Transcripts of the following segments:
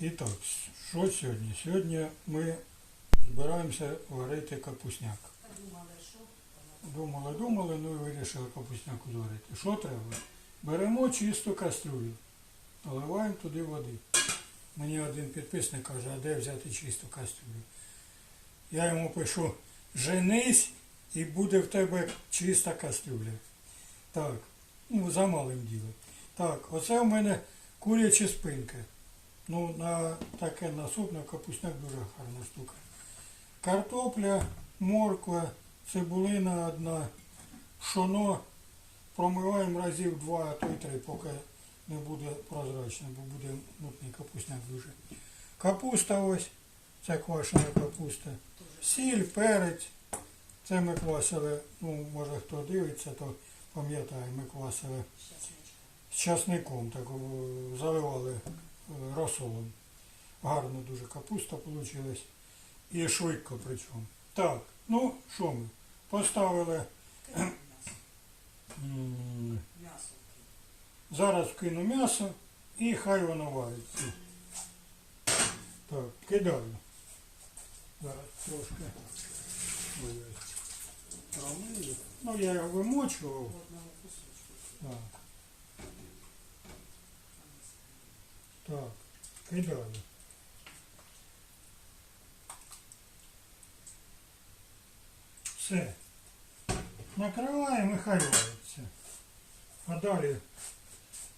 І так, що сьогодні? Сьогодні ми збираємося варити капусняк. Думали, Думали, ну і вирішили капусняк зварити. Що треба? Беремо чисту кастрюлю, наливаємо туди води. Мені один підписник каже, а де взяти чисту кастрюлю? Я йому пишу, женись і буде в тебе чиста кастрюля. Так, ну за малим ділом. Так, оце в мене курячі спинки. Ну, на таке на суп, капусняк дуже гарна штука. Картопля, морква, цибулина одна, пшоно. Промиваємо разів два, а то й три, поки не буде прозрачно, бо буде мутний капусняк дуже. Капуста ось, це квашена капуста. Сіль, перець. Це ми квасили, ну, може хто дивиться, то пам'ятає, ми квасили з часником, так заливали розсолом. Гарно дуже капуста вийшла. І швидко причому. Так, ну що ми? Поставили. Зараз вкину м'ясо і хай воно вариться. Так, кидаю. Зараз трошки промию. Ну я його вимочував. Так. Так, кидаю. Все. Накриваємо і хай вариться. А далі,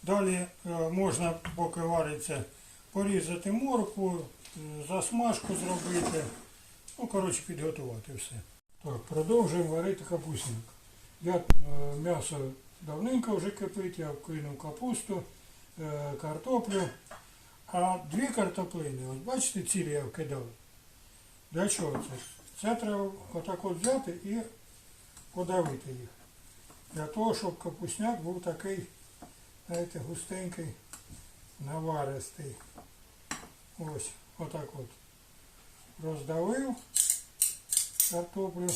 далі можна, поки вариться, порізати моркву, е, засмажку зробити. Ну, коротше, підготувати все. Так, продовжуємо варити капусник. Я е, м'ясо давненько вже кипить, я вкинув капусту, картоплю. А дві картоплини, ось бачите, цілі я вкидав. Для чого це? Це треба отак от взяти і подавити їх. Для того, щоб капусняк був такий, знаєте, густенький, наваристий. Ось, отак от. Роздавив картоплю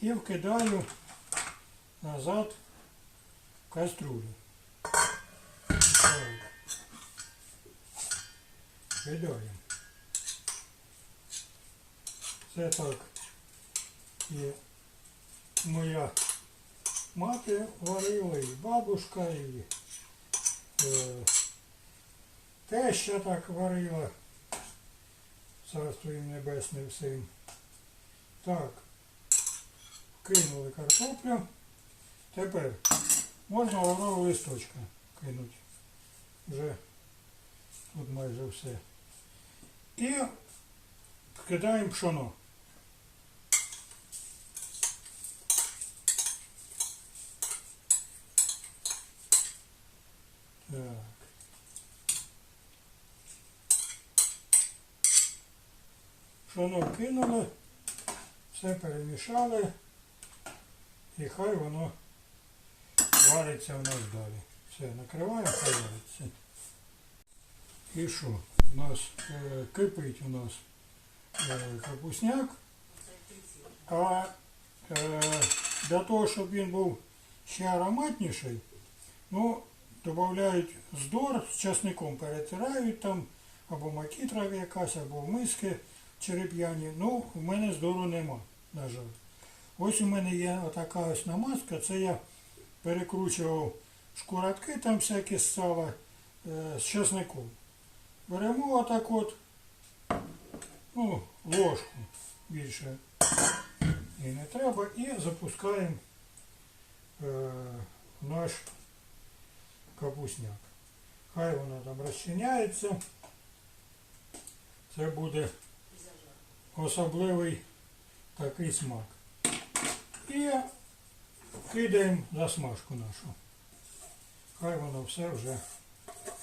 і вкидаю назад в кастрюлю. Так. Кидаємо. Це так і моя мати варила, і бабушка, і е, теща так варила. Царство їм небесне всім. Так. Кинули картоплю. Тепер можна лаврового листочка кинути. Вже тут майже все. І кидаємо пшоно. Так. Пшоно кинули, все перемішали і хай воно вариться в нас далі. Все, накриваємо, хай вариться. І що? У нас е, кипить у нас е, капусняк, а е, для того, щоб він був ще ароматніший, ну, додають здор з часником, перетирають там, або макітра якась, або миски череп'яні. Ну, в мене здору нема, на жаль. Ось у мене є отака ось намазка, це я перекручував шкуратки там всякі з е, з часником. Беремо отак от, ну, ложку більше і не треба, і запускаємо е, наш капусняк. Хай воно там розчиняється. Це буде особливий такий смак. І кидаємо засмажку нашу. Хай воно все вже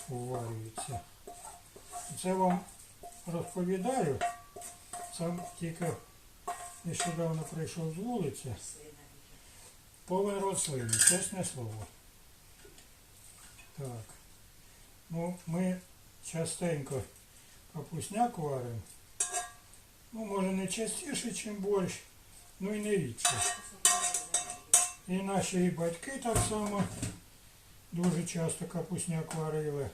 уварюється. Це вам розповідаю. Сам тільки нещодавно прийшов з вулиці. Повен рослини, чесне слово. Так. Ну, ми частенько капусняк варимо. Ну, може не частіше, ніж борщ, ну і не рідше. І наші батьки так само дуже часто капусняк варили.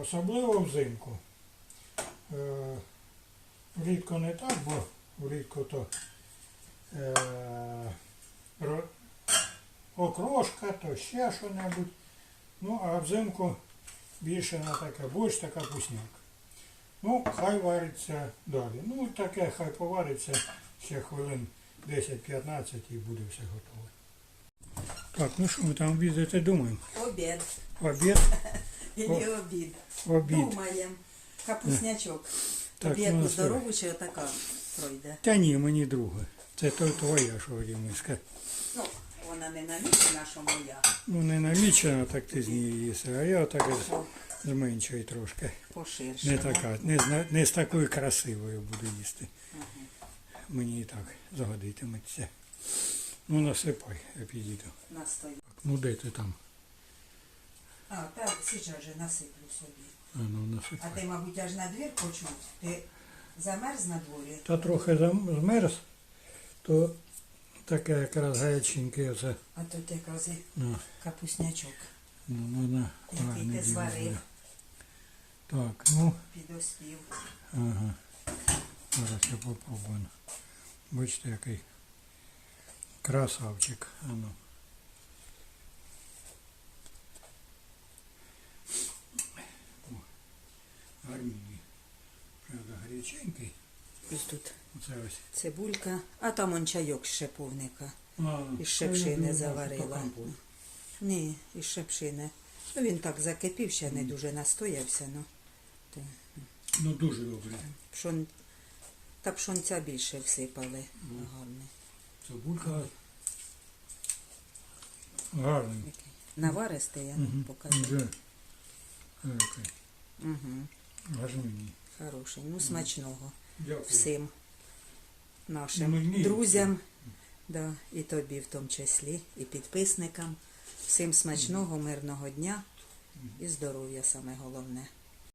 Особливо взимку. Е, влітку не так, бо влітку то е, окрошка, то ще що-небудь. Ну, а взимку більше на таке борщ та капусняк. Ну, хай вариться далі. Ну, таке хай повариться ще хвилин 10-15 і буде все готове. Так, ну що ми там обідати думаємо? Обід. Обід, І обід. обід. Думаємо. Капуснячок. Так, Тобі яку здорову чи отака пройде? Та ні, мені друге. Це то твоя, що миска. Ну, вона не намічена, що моя. Ну не намічена, так ти з неї їси, а я так О, зменшую трошки. поширше. Не така, не, зна- не з такою красивою буду їсти. Мені і так згодитиметься. Ну насипай, я підійду. Настою. Ну де ти там? А, так, зараз же насиплю собі. А ну А насипай. ти, мабуть, аж на двір почув. Ти замерз на дворі? Та трохи зам- змерз, то таке якраз гаяченьке оце. А тут якраз і Ну, капуснячок ну, ну, на, Який ти зварив. Так, ну. підоспів. Ага. Зараз я попробую. Бачите, який красавчик. Ану. Гарміній. Правда, гаряченький. Ось тут Оце ось. цибулька, а там он чайок з шиповника. А, Із шипшини це заварила. Ні, із шипшини. Ну, він так закипів, ще не дуже настоявся. Ну, то, Ну дуже добре. пшон... Та пшонця більше всипали. Гарний. Цибулька. Гарний. Який. Наваристий, я Мгм. покажу. Вже. Угу. Гарміній. Хороший. Ну, смачного Дякую. всім нашим Мені. друзям, да, і тобі в тому числі, і підписникам. Всім смачного, мирного дня і здоров'я саме головне.